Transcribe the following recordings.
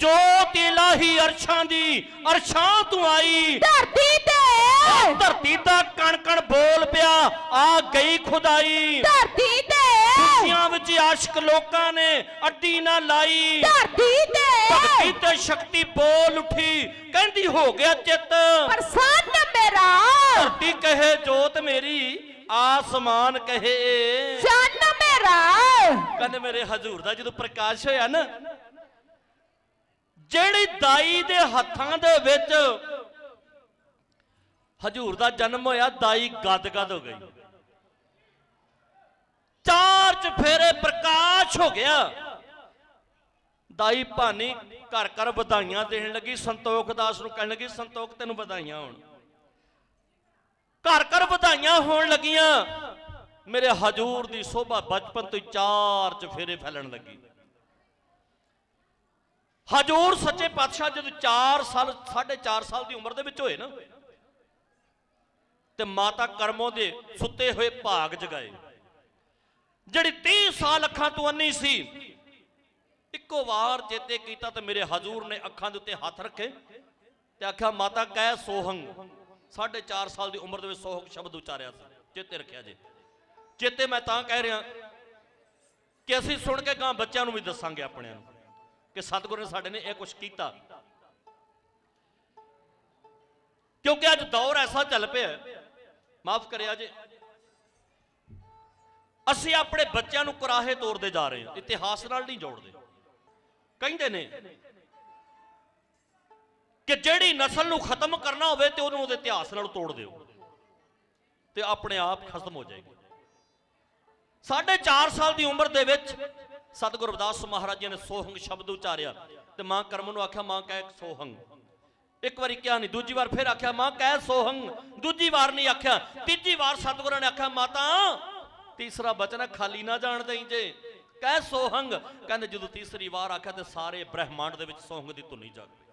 ਜੋਤ ਇਲਾਹੀ ਅਰਸ਼ਾਂ ਦੀ ਅਰਸ਼ਾਂ ਤੂੰ ਆਈ। ਧਰਤੀ ਤੇ। ਧਰਤੀ ਦਾ ਕਣ ਕਣ ਬੋਲ ਪਿਆ ਆ ਗਈ ਖੁਦਾਈ। ਧਰਤੀ ਤੇ। ਖੁਸ਼ੀਆਂ ਵਿੱਚ ਆਸ਼ਿਕ ਲੋਕਾਂ ਨੇ ਅੱਡੀ ਨਾ ਲਾਈ। ਧਰਤੀ ਭਗਤੀ ਤੇ ਤੇ ਸ਼ਕਤੀ ਬੋਲ ਉੱਠੀ ਕਹਿੰਦੀ ਹੋ ਗਿਆ ਚਿੱਤ। ਪ੍ਰਸੰਨ ਮੇਰਾ। ਧਰਤੀ ਕਹੇ ਜੋਤ ਮੇਰੀ ਆਸਮਾਨ ਕਹੇ। ਚੰਨ ਮੇਰਾ। ਕਹਿੰਦੇ ਮੇਰੇ ਹਜ਼ੂਰ ਦਾ ਜਦੋਂ ਪ੍ਰਕਾਸ਼ ਹੋਇਆ ਨਾ ਜਿਹੜੀ ਦਾਈ ਦੇ ਹੱਥਾਂ ਦੇ ਵਿੱਚ ਹਜ਼ੂਰ ਦਾ ਜਨਮ ਹੋਇਆ, ਦਾਈ ਗਦਗਦ ਹੋ ਗਈ। ਚਾਰ ਚਫੇਰੇ ਪ੍ਰਕਾਸ਼ ਹੋ ਗਿਆ। ਦਾਈ ਭਾਨੀ ਘਰ ਘਰ ਵਧਾਈਆਂ ਦੇਣ ਲੱਗੀ, ਸੰਤੋਖ ਦਾਸ ਨੂੰ ਕਹਿਣ ਲੱਗੀ, ਸੰਤੋਖ ਤੈਨੂੰ ਵਧਾਈਆਂ ਹੋਣ। ਘਰ ਘਰ ਵਧਾਈਆਂ ਹੋਣ ਲੱਗੀਆਂ। ਮੇਰੇ ਹਜੂਰ ਦੀ ਸੋਭਾ ਬਚਪਨ ਤੋਂ ਹੀ ਚਾਰ ਚਫੇਰੇ ਫੈਲਣ ਲੱਗੀ। ਹਜੂਰ ਸੱਚੇ ਪਾਤਸ਼ਾਹ ਜਦੋਂ 4 ਸਾਲ 4.5 ਸਾਲ ਦੀ ਉਮਰ ਦੇ ਵਿੱਚ ਹੋਏ ਨਾ, ਤੇ ਮਾਤਾ ਕਰਮੋ ਦੇ ਸੁੱਤੇ ਹੋਏ ਭਾਗ ਜਗਾਏ। ਜਿਹੜੀ 30 ਸਾਲ ਅੱਖਾਂ ਤੋਂ ਅੰਨੀ ਸੀ, ਇੱਕੋ ਵਾਰ ਚੇਤੇ ਕੀਤਾ ਤੇ ਮੇਰੇ ਹਜੂਰ ਨੇ ਅੱਖਾਂ ਦੇ ਉੱਤੇ ਹੱਥ ਰੱਖੇ ਤੇ ਆਖਿਆ, ਮਾਤਾ, ਕਹਿ ਸੋਹੰਗ। 4.5 ਸਾਲ ਦੀ ਉਮਰ ਦੇ ਵਿੱਚ ਸੋਹੰਗ ਸ਼ਬਦ ਉਚਾਰਿਆ ਸੀ, ਚੇਤੇ ਰੱਖਿਆ ਜੇ। ਚੇਤੇ ਮੈਂ ਤਾਂ ਕਹਿ ਰਿਹਾ ਕਿ ਅਸੀਂ ਸੁਣ ਕੇ ਗਾਂ ਬੱਚਿਆਂ ਨੂੰ ਵੀ ਦੱਸਾਂਗੇ ਆਪਣਿਆਂ ਨੂੰ। ਕਿ ਸਤਿਗੁਰੂ ਨੇ ਸਾਡੇ ਨੇ ਇਹ ਕੁਝ ਕੀਤਾ। ਕਿਉਂਕਿ ਅੱਜ ਦੌਰ ਐਸਾ ਚੱਲ ਪਿਆ ਮਾਫ ਕਰਿਆ ਜੇ। ਅਸੀਂ ਆਪਣੇ ਬੱਚਿਆਂ ਨੂੰ ਕੁਰਾਹੇ ਤੋੜਦੇ ਜਾ ਰਹੇ ਹਾਂ। ਇਤਿਹਾਸ ਨਾਲ ਨਹੀਂ ਜੋੜਦੇ। ਕਹਿੰਦੇ ਨੇ ਕਿ ਜਿਹੜੀ ਨਸਲ ਨੂੰ ਖਤਮ ਕਰਨਾ ਹੋਵੇ ਤੇ ਉਹਨੂੰ ਉਹਦੇ ਇਤਿਹਾਸ ਨਾਲ ਤੋੜ ਦਿਓ। ਤੇ ਆਪਣੇ ਆਪ ਖਤਮ ਹੋ ਜਾਏਗੀ। ਸਾਢੇ 4 ਸਾਲ ਦੀ ਉਮਰ ਦੇ ਵਿੱਚ ਸਤਿਗੁਰੂ ਰਵਿਦਾਸ ਮਹਾਰਾਜ ਜੀ ਨੇ ਸੋਹੰਗ ਸ਼ਬਦ ਉਚਾਰਿਆ ਤੇ ਮਾਂ ਕਰਮ ਨੂੰ ਆਖਿਆ, ਮਾਂ ਕਹਿ ਸੋਹੰਗ। ਇੱਕ ਵਾਰੀ ਕਿਹਾ ਨਹੀਂ, ਦੂਜੀ ਵਾਰ ਫਿਰ ਆਖਿਆ, ਮਾਂ ਕਹਿ ਸੋਹੰਗ। ਦੂਜੀ ਵਾਰ ਨਹੀਂ ਆਖਿਆ, ਤੀਜੀ ਵਾਰ ਸਤਿਗੁਰਾਂ ਨੇ ਆਖਿਆ, ਮਾਤਾ, ਤੀਸਰਾ ਬਚਨ ਖਾਲੀ ਨਾ ਜਾਣ ਦੇਈ ਜੇ। ਕਹਿ ਸੋਹੰਗ। ਕਹਿੰਦੇ ਜਦੋਂ ਤੀਸਰੀ ਵਾਰ ਆਖਿਆ ਤੇ ਸਾਰੇ ਬ੍ਰਹਿਮੰਡ ਦੇ ਵਿੱਚ ਸੋਹੰਗ ਦੀ ਧੁਨੀ ਜਾਗ ਪਈ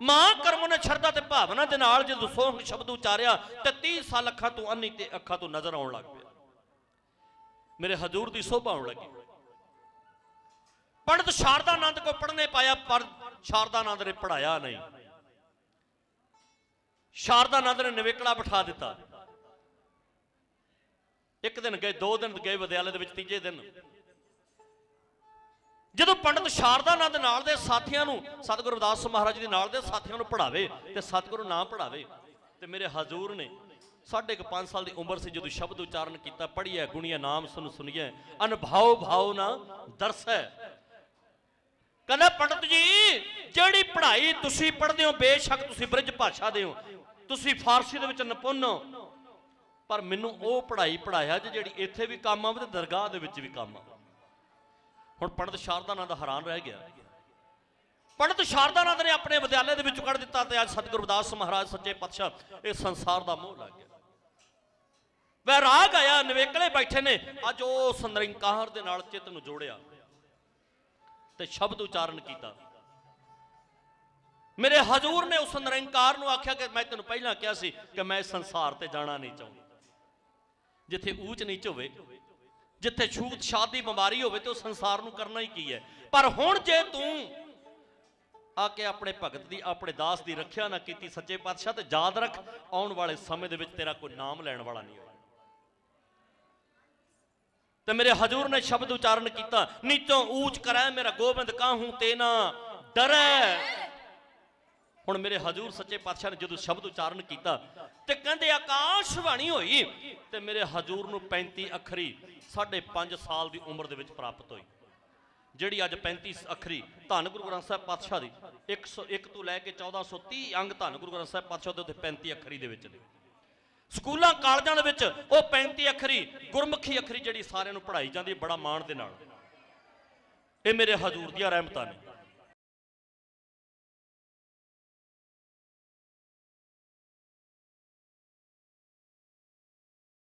ਮਾਂ ਕਰਮ ਨੇ ਸ਼ਰਧਾ ਤੇ ਭਾਵਨਾ ਦੇ ਨਾਲ ਜਦੋਂ ਸੋਹੰਗ ਸ਼ਬਦ ਉਚਾਰਿਆ ਤੇ 30 ਸਾਲ ਅੱਖਾਂ ਤੋਂ ਅੰਨੀ ਤੇ ਅੱਖਾਂ ਤੋਂ ਨਜ਼ਰ ਆਉਣ ਲੱਗ ਪਿਆ ਮੇਰੇ ਹਜ਼ੂਰ ਦੀ ਸੋਭਾ ਹੋਣ ਲੱਗੀ। ਪੰਡਤ ਸ਼ਾਰਦਾਨੰਦ ਕੋ ਪੜ੍ਹਨੇ ਪਾਇਆ, ਪਰ ਸ਼ਾਰਦਾ ਸ਼ਾਰਦਾਨੰਦ ਨੇ ਪੜਾਇਆ ਨਹੀਂ। ਸ਼ਾਰਦਾ ਸ਼ਾਰਦਾਨੰਦ ਨੇ ਨਿਵੇਕਲਾ ਬਿਠਾ ਦਿੱਤਾ। ਇੱਕ ਦਿਨ ਗਏ, ਦੋ ਦਿਨ ਗਏ ਵਿਦਿਆਲੇ ਦੇ ਵਿੱਚ, ਤੀਜੇ ਦਿਨ। ਜਦੋਂ ਪੰਡਤ ਸ਼ਾਰਦਾਨੰਦ ਨਾਲ ਦੇ ਸਾਥੀਆਂ ਨੂੰ, ਸਤਿਗੁਰੂ ਰਵਿਦਾਸ ਮਹਾਰਾਜ ਦੇ ਨਾਲ ਦੇ ਸਾਥੀਆਂ ਨੂੰ ਪੜਾਵੇ ਤੇ ਸਤਿਗੁਰੂ ਨਾ ਪੜਾਵੇ ਤੇ ਮੇਰੇ ਹਜ਼ੂਰ ਨੇ ਸਾਢੇ ਕੁ ਪੰਜ ਸਾਲ ਦੀ ਉਮਰ ਸੀ ਜਦੋਂ ਸ਼ਬਦ ਉਚਾਰਨ ਕੀਤਾ ਪੜ੍ਹੀਐ ਗੁਣੀਐ ਨਾਮ ਸੁਨ ਸੁਣੀਐ ਅਨਭਾਉ ਭਾਉ ਨਾ ਦਰਸੈ। ਕਹਿੰਦਾ, ਪੰਡਤ ਜੀ, ਜਿਹੜੀ ਪੜ੍ਹਾਈ ਤੁਸੀਂ ਪੜ੍ਹਦੇ ਹੋ, ਬੇਸ਼ੱਕ ਤੁਸੀਂ ਬ੍ਰਿਜ ਭਾਸ਼ਾ ਦੇ ਹੋ, ਤੁਸੀਂ ਫਾਰਸੀ ਦੇ ਵਿੱਚ ਨਿਪੁੰਨ ਹੋ। ਪਰ ਮੈਨੂੰ ਉਹ ਪੜ੍ਹਾਈ ਪੜਾਇਆ ਜਿਹੜੀ ਇੱਥੇ ਵੀ ਕੰਮ ਆਵੇ ਤੇ ਦਰਗਾਹ ਦੇ ਵਿੱਚ ਵੀ ਕੰਮ ਆਵੇ। ਹੁਣ ਪੰਡਤ ਸ਼ਾਰਦਾਨੰਦ ਹੈਰਾਨ ਰਹਿ ਗਿਆ। ਪੰਡਤ ਸ਼ਾਰਦਾਨੰਦ ਨੇ ਆਪਣੇ ਵਿਦਿਆਲੇ ਦੇ ਵਿੱਚੋਂ ਕੱਢ ਦਿੱਤਾ ਤੇ ਅੱਜ ਸਤਿਗੁਰੂ ਰਵਿਦਾਸ ਮਹਾਰਾਜ ਸੱਚੇ ਪਾਤਸ਼ਾਹ ਇਹ ਸੰਸਾਰ ਦਾ ਮੋਹ ਲੱਗ ਗਿਆ। ਵੈ ਰਾਗ ਆਇਆ, ਨਵੇਕਲੇ ਬੈਠੇ ਨੇ। ਅੱਜ ਉਹ ਸੰਦਰਿੰਕਾਰ ਦੇ ਨਾਲ ਚਿੱਤ ਨੂੰ ਜੋੜਿਆ ਤੇ ਸ਼ਬਦ ਉਚਾਰਨ ਕੀਤਾ। ਮੇਰੇ ਹਜ਼ੂਰ ਨੇ ਉਸ ਨਿਰੰਕਾਰ ਨੂੰ ਆਖਿਆ ਕਿ ਮੈਂ ਤੈਨੂੰ ਪਹਿਲਾਂ ਕਿਹਾ ਸੀ ਕਿ ਮੈਂ ਸੰਸਾਰ ਤੇ ਜਾਣਾ ਨਹੀਂ ਚਾਹੁੰਦਾ। ਜਿੱਥੇ ਊਚ ਨੀਚ ਹੋਵੇ, ਜਿੱਥੇ ਛੂਤ ਛਾਤ ਦੀ ਬਿਮਾਰੀ ਹੋਵੇ ਤੇ ਉਹ ਸੰਸਾਰ ਨੂੰ ਕਰਨਾ ਹੀ ਕੀ ਹੈ? ਪਰ ਹੁਣ ਜੇ ਤੂੰ ਆ ਕੇ ਆਪਣੇ ਭਗਤ ਦੀ, ਆਪਣੇ ਦਾਸ ਦੀ ਰੱਖਿਆ ਨਾ ਕੀਤੀ ਸੱਚੇ ਪਾਤਸ਼ਾਹ, ਤੇ ਯਾਦ ਰੱਖ, ਆਉਣ ਵਾਲੇ ਸਮੇਂ ਦੇ ਵਿੱਚ ਤੇਰਾ ਕੋਈ ਨਾਮ ਲੈਣ ਵਾਲਾ ਨਹੀਂ ਹੋਣਾ ਤੇ ਮੇਰੇ ਹਜੂਰ ਨੇ ਸ਼ਬਦ ਉਚਾਰਨ ਕੀਤਾ, ਨੀਚੋਂ ਊਚ ਕਰੈ ਮੇਰਾ ਗੋਬਿੰਦ ਕਾਹੂ ਤੇ ਡਰੈ। ਹੁਣ ਮੇਰੇ ਹਜੂਰ ਸੱਚੇ ਪਾਤਸ਼ਾਹ ਨੇ ਜਦੋਂ ਸ਼ਬਦ ਉਚਾਰਨ ਕੀਤਾ ਤੇ ਕਹਿੰਦੇ ਆਕਾਸ਼ਬਾਣੀ ਹੋਈ ਤੇ ਮੇਰੇ ਹਜੂਰ ਨੂੰ 35 ਅੱਖਰੀ 5.5 ਸਾਲ ਦੀ ਉਮਰ ਦੇ ਵਿੱਚ ਪ੍ਰਾਪਤ ਹੋਈ। ਜਿਹੜੀ ਅੱਜ 35 ਅੱਖਰੀ ਧੰਨ ਗੁਰੂ ਗ੍ਰੰਥ ਸਾਹਿਬ ਪਾਤਸ਼ਾਹ ਦੀ 101 ਤੋਂ ਲੈ ਕੇ 1430 ਅੰਗ ਧੰਨ ਗੁਰੂ ਗ੍ਰੰਥ ਸਾਹਿਬ ਪਾਤਸ਼ਾਹ ਦੇ ਉੱਤੇ 35 ਅੱਖਰੀ ਦੇ ਵਿੱਚ ਨੇ। ਸਕੂਲਾਂ, ਕਾਲਜਾਂ ਦੇ ਵਿੱਚ ਉਹ 35 ਅੱਖਰੀ, ਗੁਰਮੁਖੀ ਅੱਖਰੀ ਜਿਹੜੀ ਸਾਰਿਆਂ ਨੂੰ ਪੜ੍ਹਾਈ ਜਾਂਦੀ ਹੈ ਬੜਾ ਮਾਣ ਦੇ ਨਾਲ। ਇਹ ਮੇਰੇ ਹਜ਼ੂਰ ਦੀਆਂ ਰਹਿਮਤਾਂ ਨੇ।